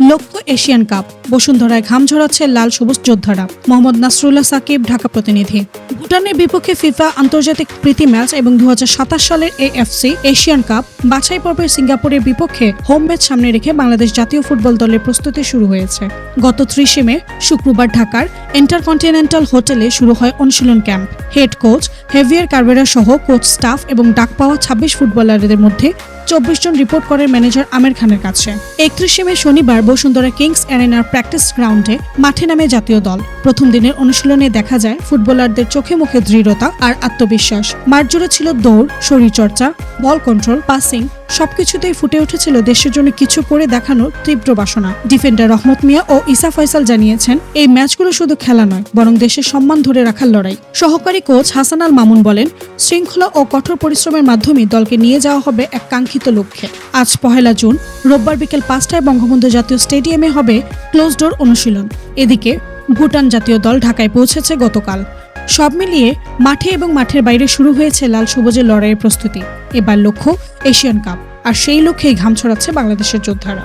লক্ষ্য Asian cup. বসুন্ধরায় ঘাম ঝরাচ্ছে লাল সবুজ যোদ্ধারা। মোহাম্মদ নাসরুল্লাহ সাকিব, ঢাকা প্রতিনিধি। ভুটানের বিপক্ষে ফিফা আন্তর্জাতিক প্রীতি ম্যাচ এবং দুই হাজার সাতাশ সালের এএফসি এশিয়ান কাপ বাছাই পর্বের সিঙ্গাপুরের বিপক্ষে হোম ম্যাচ সামনে রেখে বাংলাদেশ জাতীয় ফুটবল দলের প্রস্তুতি শুরু হয়েছে। গত ত্রিশে মে, শুক্রবার ঢাকার ইন্টারকন্টিনেন্টাল হোটেলে শুরু হয় অনুশীলন camp. Head coach Javier Cabrera সহ কোচ স্টাফ এবং ডাক পাওয়া ছাব্বিশ ফুটবলারদের মধ্যে চব্বিশ জন রিপোর্ট করে ম্যানেজার আমির খানের কাছে। একত্রিশে মে শনিবার বসুন্ধরা কিংস অ্যারেনার প্র্যাকটিস গ্রাউন্ডে মাঠে নামে জাতীয় দল। প্রথম দিনের অনুশীলনে দেখা যায়, ফুটবলারদের চোখে মুখে দৃঢ়তা আর আত্মবিশ্বাস। মাঠ জুড়ে ছিল দৌড়, শরীরচর্চা, বল কন্ট্রোল পাসিং সবকিছুতেই ফুটে উঠেছিল দেশের জন্য কিছু করে দেখানোর তীব্র বাসনা। ডিফেন্ডার রহমত মিয়া ও ইসা ফয়সাল জানিয়েছেন, এই ম্যাচগুলো শুধু খেলা নয়, বরং দেশের সম্মান ধরে রাখার লড়াই। সহকারী কোচ হাসান আল মামুন বলেন, শৃঙ্খলা ও কঠোর পরিশ্রমের মাধ্যমে দলকে নিয়ে যাওয়া হবে এক কাঙ্ক্ষিত লক্ষ্যে। আজ পহেলা জুন, রোববার বিকেল পাঁচটায় বঙ্গবন্ধু জাতীয় স্টেডিয়ামে হবে ক্লোজ ডোর অনুশীলন। এদিকে ভুটান জাতীয় দল ঢাকায় পৌঁছেছে গতকাল। সব মিলিয়ে মাঠে এবং মাঠের বাইরে শুরু হয়েছে লাল সবুজের লড়াইয়ের প্রস্তুতি। এবার লক্ষ্য এশিয়ান কাপ, আর সেই লক্ষ্যেই ঘাম ছড়াচ্ছে বাংলাদেশের যোদ্ধারা।